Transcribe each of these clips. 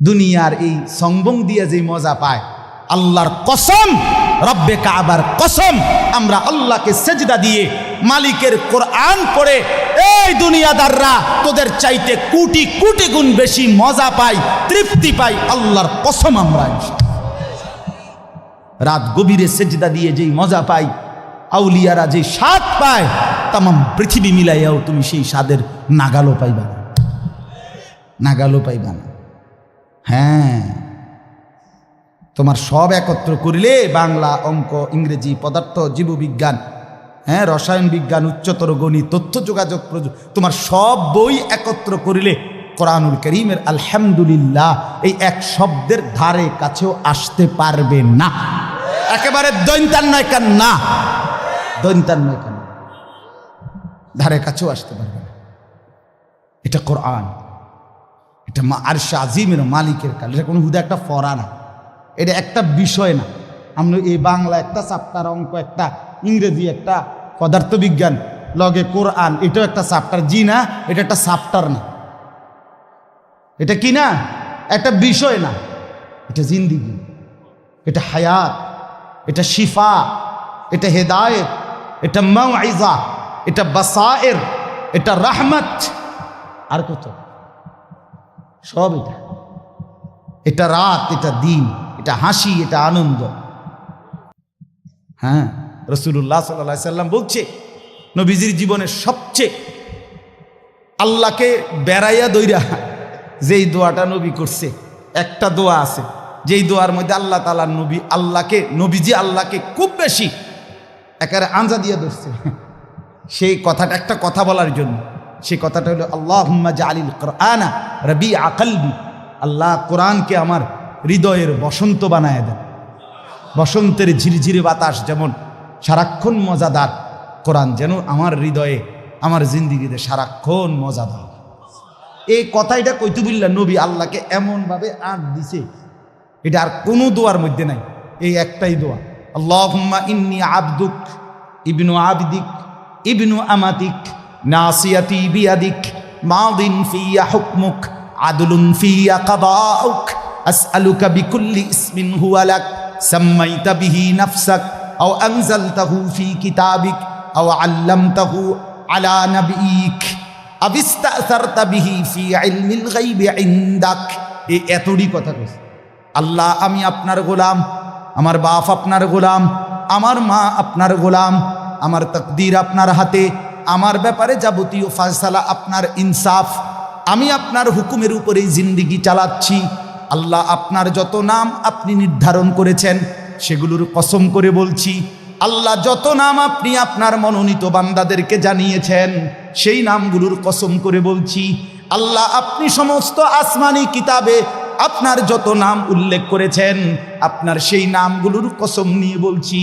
দুনিয়ার এই সংবং দিয়ে যে মজা পায়, আল্লাহর কসম, রব্বে কাবার কসম, আমরা আল্লাহকে সেজদা দিয়ে মালিকের কোরআন পড়ে, এই দুনিয়াদাররা, তোদের চাইতে কোটি কোটি গুণ বেশি মজা পাই, তৃপ্তি পাই, আল্লাহর কসম আমরা রাত গভীরে সেজদা দিয়ে যেই মজা পাই, আউলিয়ারা যে স্বাদ পায় তাম পৃথিবী মিলাইয়াও তুমি সেই স্বাদের নাগালো পাইবা নাগালো পাইবা না। হ্যাঁ। তোমার সব একত্র করিলে বাংলা অঙ্ক, ইংরেজি পদার্থ, জীববিজ্ঞান হ্যাঁ রসায়ন বিজ্ঞান, উচ্চতর গণিত, তথ্য যোগাযোগ তোমার সব বই একত্র করিলে কোরআনুল করিমের আলহামদুলিল্লাহ এই এক শব্দের ধারে কাছেও আসতে পারবে না। একেবারে দৈন্তান নয় কেন না দৈন্তান নয় কেন ধারে কাছেও আসতে পারবে না। এটা কোরআন। এটা আর আজিমের মালিকের কাল। এটা কোনো হুদা একটা ফরা না। এটা একটা বিষয় না। আমরা এই বাংলা একটা চাপ্টার অঙ্ক, একটা ইংরেজি, একটা পদার্থবিজ্ঞান, লগে কোরআন, এটাও একটা চাপ্টার জি না, এটা একটা চাপ্টার না। এটা কি না? একটা বিষয় না। এটা জিন্দিগি। এটা হায়াত। এটা শিফা। এটা হেদায়েত। এটা মাইজা এটা বাসায়ের। এটা রাহমত। আর কত? সব এটা। এটা রাত, এটা দিন, এটা হাসি, এটা আনন্দ। হ্যাঁ রসুল্লাহ সাল্লা সাল্লাম বলছে, নবীজির জীবনের সবচেয়ে আল্লাহকে বেড়াইয়া দইরা যেই দোয়াটা নবী করছে, একটা দোয়া আছে। যেই দোয়ার মধ্যে আল্লাহ তালা নবী, আল্লাহকে, নবীজি আল্লাহকে খুব বেশি একেবারে আঞ্জা দিয়ে ধরছে। সেই কথাটা, একটা কথা বলার জন্য। সেই কথাটা হলো আল্লাহ হুম্মা আলিল কোরআনা রবি আকালবি আল্লাহ কোরআনকে আমার হৃদয়ের বসন্ত বানায় দেন। বসন্তের ঝিরঝিরে বাতাস যেমন সারাক্ষণ মজাদার, কোরআন যেন আমার হৃদয়ে, আমার জিন্দিগিতে সারাক্ষণ মজাদার। এই কথাটা কৈতুবুল্লাহ নবী আল্লাহকে এমনভাবে আঁট দিছে, এটা আর কোনো দোয়ার মধ্যে নাই, এই একটাই দোয়া। আল্লাহ ইন্নি আবদুক, ইবনু আবদিক, ইবনু আমাতিক, নাসিয়াতি বিয়াদিক, মাদিন ফিয়া হুকমুক আদলুন ফিয়া কাদাউক আসআলুকা বিকুল্লি ইসমিন হুয়া লাক, সাম্মাইতা বিহি নাফসাক, আও আনজালতাহু ফি কিতাবিক, আও আল্লামতাহু আলা নাবিয়িক আবিস্তাসারতা বিহি ফি ইলমিল গায়বি ইনদাক। এই এতটি কথা কইছে আল্লাহ, আমি আপনার গোলাম, আমার বাপ আপনার গোলাম, আমার মা আপনার গোলাম, আমার তকদির আপনার হাতে, আমার ব্যাপারে যাবতীয় ফায়সালা আপনার ইনসাফ আমি আপনার হুকুমের উপরেই জিন্দিগি চালাচ্ছি। আল্লাহ আপনার যত নাম আপনি নির্ধারণ করেছেন, সেগুলোর কসম করে বলছি, আল্লাহ যত নাম আপনি আপনার মনোনীত বান্দাদেরকে জানিয়েছেন, সেই নামগুলোর কসম করে বলছি, আল্লাহ আপনি সমস্ত আসমানি কিতাবে আপনার যত নাম উল্লেখ করেছেন, আপনার সেই নামগুলোর কসম নিয়ে বলছি,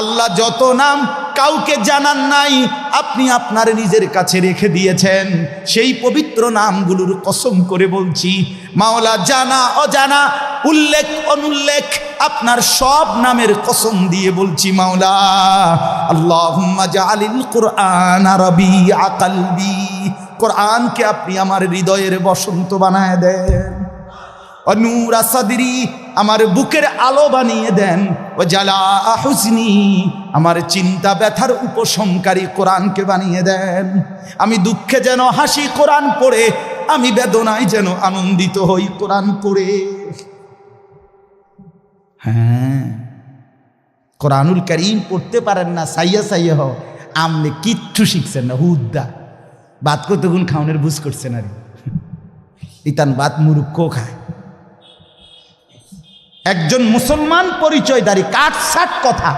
আল্লাহ যত নাম কাউকে জানান নাই, আপনি আপনার নিজের কাছে রেখে দিয়েছেন। সেই পবিত্র নামগুলোর কসম করে বলছি, মাওলা জানা, অজানা, উল্লেখ, অনুল্লেখ, আপনার সব নামের কসম দিয়ে বলছি, মাওলা, আল্লাহুম্মা জাআলিল কুরআন রবি আকালবি, কোরআনকে আপনি আমার হৃদয়ের বসন্ত বানায় দেন। অনুরা সাদরি আমার বুকের আলো বানিয়ে দেন। ও জালা হুসনি আমার চিন্তা ব্যথার উপশমকারী কোরআনকে বানিয়ে দেন। আমি দুঃখে যেন হাসি কোরআন পড়ে, আমি বেদনায় যেন আনন্দিত হই কোরআন পড়ে। হ্যাঁ কোরআনুল করিম পড়তে পারেন না, সাইয়া সাইয়া হ আমনে কিচ্ছু শিখছেন না হুদ্দা বাত কতগুণ খাওনের বুঝ করছেন আর। ইতান বাত মুরুক্ষ খায়। একজন মুসলমান পরিচয়দারী কাটসাট কথা।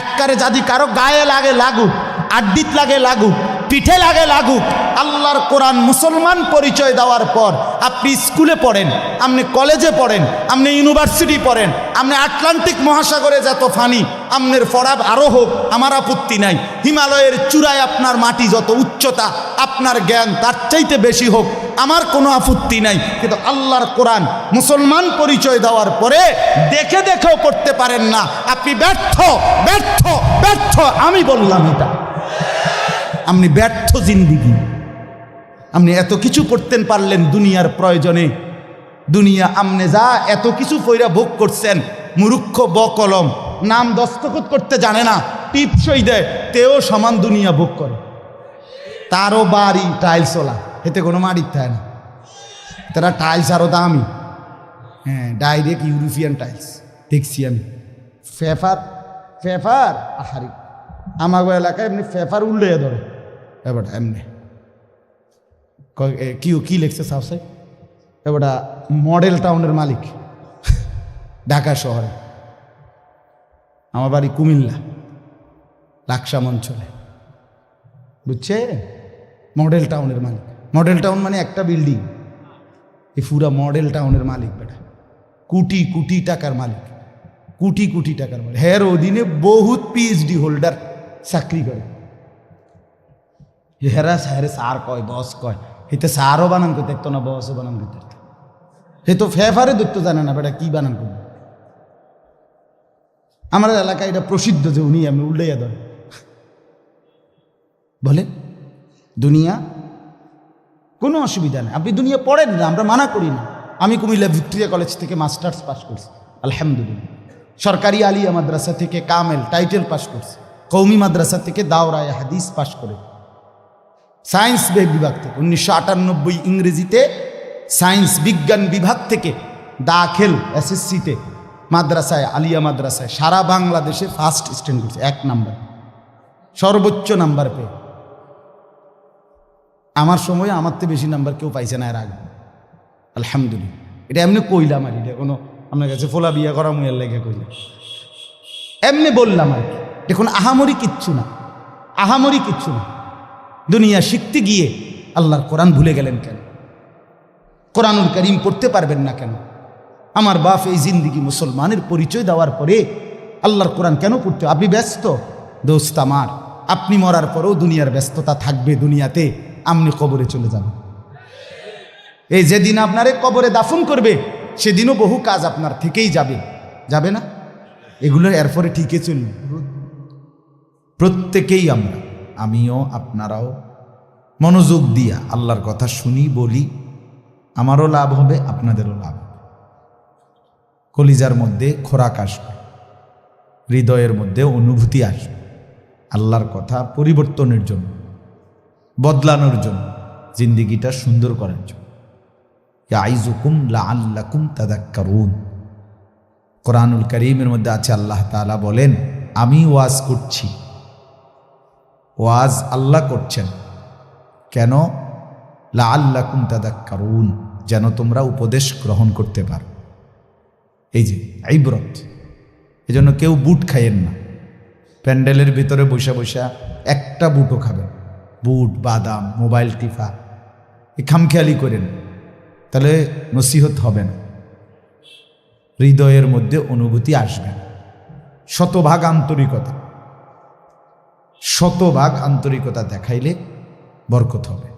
এককারে যদি কারও গায়ে লাগে লাগুক, আড্ডিত লাগে লাগুক, পিঠে লাগে লাগুক, আল্লাহর কোরআন মুসলমান পরিচয় দেওয়ার পর আপনি স্কুলে পড়েন, আপনি কলেজে পড়েন, আপনি ইউনিভার্সিটি পড়েন, আপনি আটলান্টিক মহাসাগরে যত ফানি আমনের ফরাব আরও হোক, আমার আপত্তি নাই। হিমালয়ের চূড়ায় আপনার মাটি যত উচ্চতা, আপনার জ্ঞান তার চাইতে বেশি হোক আমার কোনো আপত্তি নাই। কিন্তু আল্লাহর কোরআন মুসলমান পরিচয় দেওয়ার পরে দেখে দেখেও পড়তে পারেন না। আপনি ব্যর্থ ব্যর্থ ব্যর্থ। আমি বললাম এটা। আপনি ব্যর্থ জিন্দিগি। আপনি এত কিছু করতেন পারলেন দুনিয়ার প্রয়োজনে। দুনিয়া আমনে যা এত কিছু ফইরা ভোগ করছেন মুরুক্ষ ব কলম নাম দস্তখত করতে জানে না, টিপসই দেয়, তেও সমান দুনিয়া ভোগ করে। তারও বাড়ি টাইলস ওলা এতে কোনো মাড়ির থাকে না। তারা টাইলস আরও দামি। হ্যাঁ ডাইরেক্ট ইউরোপিয়ান টাইলস দেখছি আমি। ফেফার ফেফার আহারি। আমার এলাকায় এমনি ফেফার উল্লে ধরে। এবার এমনি। কি কি লিখছে সাহসাই এবারটা মডেল টাউনের মালিক। ঢাকা শহরে। আমার বাড়ি কুমিল্লা, লাকসাম অঞ্চলে। বুঝছে? মডেল টাউনের মালিক। মডেল টাউন মানে একটা বিল্ডিং। এই পুরা মডেল টাউনের মালিক বেটা। কোটি কোটি টাকার মালিক। কোটি কোটি টাকার মালিক। হ্যার অধীনে বহুত পিএইচডি হোল্ডার চাকরি করে। হেরা হ্যারে সার কয় বস কয়। এতে সারও বানান করতে দেখতো না বসও বানান করতে। হে তো ফেফারে ধরতে জানে না বেটা, কি বানান করবে? আমার এলাকায় এটা প্রসিদ্ধ যে উনি আমি উল্টাইয়া ধরে। বলে দুনিয়া কোনো অসুবিধা নেই। আপনি দুনিয়া পড়েন না, আমরা মানা করি না। আমি কুমিল্লা ভিক্টোরিয়া কলেজ থেকে মাস্টার্স পাস করছি। আলহামদুলিল্লাহ। সরকারি আলিয়া মাদ্রাসা থেকে কামেল টাইটেল পাস করছি। কৌমি মাদ্রাসা থেকে দাওরায় হাদিস পাস করে। সায়েন্স বিভাগ থেকে, উনিশশো আটানব্বই ইংরেজিতে সায়েন্স বিজ্ঞান বিভাগ থেকে দাখেল এসএসসিতে মাদ্রাসায়, আলিয়া মাদ্রাসায় সারা বাংলাদেশে ফার্স্ট স্ট্যান্ড করছে, এক নাম্বার। সর্বোচ্চ নাম্বার পেয়ে। আমার সময় আমার তো বেশি নাম্বার কেউ পাইছে না এর আগে। আলহামদুলিল্লাহ। এটা এমনি কইলাম আর এটা কোনো আপনার কাছে ফোলা বিয়া করা মুয়ের লেগে কইলাম। এমনি বললাম আর কি। দেখুন, আহামরি কিচ্ছু না। আহামরি কিচ্ছু না। দুনিয়া শিখতে গিয়ে আল্লাহর কোরআন ভুলে গেলেন কেন? কোরআনুল করিম পড়তে পারবেন না কেন? আমার বাপ এই জিন্দিগি মুসলমানের পরিচয় দেওয়ার পরে আল্লাহর কোরআন কেন পড়তে আপনি ব্যস্ত? দোস্ত আমার, আপনি মরার পরেও দুনিয়ার ব্যস্ততা থাকবে দুনিয়াতে। আপনি কবরে চলে যাবেন। এই যেদিন আপনারে কবরে দাফন করবে, সেদিনও বহু কাজ আপনার থেকেই যাবে। যাবে না? এগুলো এরপরে ঠিকই চলবে। প্রত্যেকেই আমরা, আমিও, আপনারাও মনোযোগ দিয়া আল্লাহর কথা শুনি, বলি, আমারও লাভ হবে, আপনাদেরও লাভ কলিজার মধ্যে খোরাক আসবে, হৃদয়ের মধ্যে অনুভূতি আসবে, আল্লাহর কথা পরিবর্তনের জন্য। বদলানোর জন্য, জিন্দিগিটা সুন্দর করার জন্য। আইজুকুম লা আল্লাকুম তাদাক্কারুন। কোরআনুল করিমের মধ্যে আছে, আল্লাহ তাআলা বলেন, আমি ওয়াজ করছি। ওয়াজ আল্লাহ করছেন। কেন? লা আল্লাকুম তাদাক্কারুন, যেন তোমরা উপদেশ গ্রহণ করতে পারো। এই যে আইব্রত এই জন্য কেউ বুট খাইয়েন না। প্যান্ডেলের ভিতরে বসে বসে একটা বুটও খাবেন বুট, বাদাম, মোবাইল টিফা এ খামখেয়ালি করেন। তাহলে নসিহত হবে না। হৃদয়ের মধ্যে অনুভূতি আসবে না। শতভাগ আন্তরিকতা। শতভাগ আন্তরিকতা দেখাইলে বরকত হবে।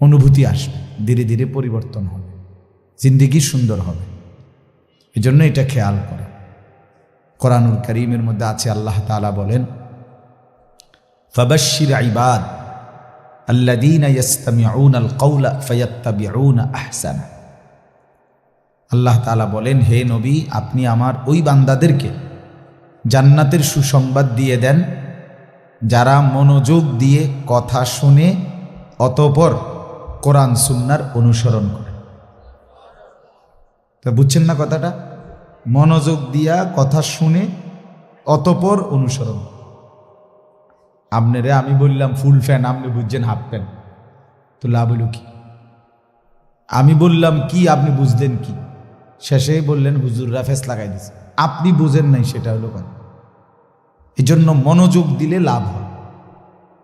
অনুভূতি আসবে, ধীরে ধীরে পরিবর্তন হবে। জিন্দিগি সুন্দর হবে। এজন্য এটা খেয়াল করে। কোরআনুল করিমের মধ্যে আছে, আল্লাহ তাআলা বলেন ফাবাশশির ইবাদ আল্লাযীনা ইয়াসতামিউনা আল কওলা ফায়াত্তাবিউনা আহসানা আল্লাহ তাআলা বলেন, হে নবী, আপনি আমার ওই বান্দাদেরকে জান্নাতের সুসংবাদ দিয়ে দেন, যারা মনোযোগ দিয়ে কথা শুনে অতপর কোরআন সুন্নার অনুসরণ করে। তা বুঝছেন না কথাটা? মনোযোগ দিয়া কথা শুনে অতপর অনুসরণ আপনারে আমি বললাম, ফুল ফ্যান, আপনি বুঝছেন হাফ প্যান্ট। তো লাভ হইল কি? আমি বললাম, কি, আপনি বুঝলেন কি? শেষে বললেন, হুজুররা ফেস লাগাই দিছে। আপনি বুঝেন নাই, সেটা হলো কথা। এই জন্য মনোযোগ দিলে লাভ হয়।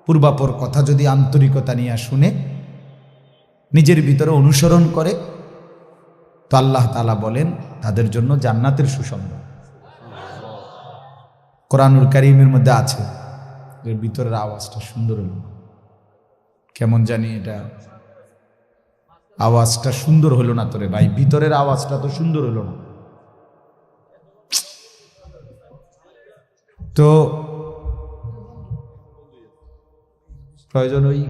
পূর্বাপর কথা যদি আন্তরিকতা নিয়ে শুনে, নিজের ভিতরে অনুসরণ করে, তো আল্লাহ তালা বলেন, তাদের জন্য জান্নাতের সুসংবাদ। কোরআনুল করিমের মধ্যে আছে এর ভিতরের আওয়াজটা সুন্দর হলো। কেমন জানি এটা আওয়াজটা সুন্দর হলো না তোরে ভাই, ভিতরের আওয়াজটা তো সুন্দর হলো না। তো প্রয়োজন ওই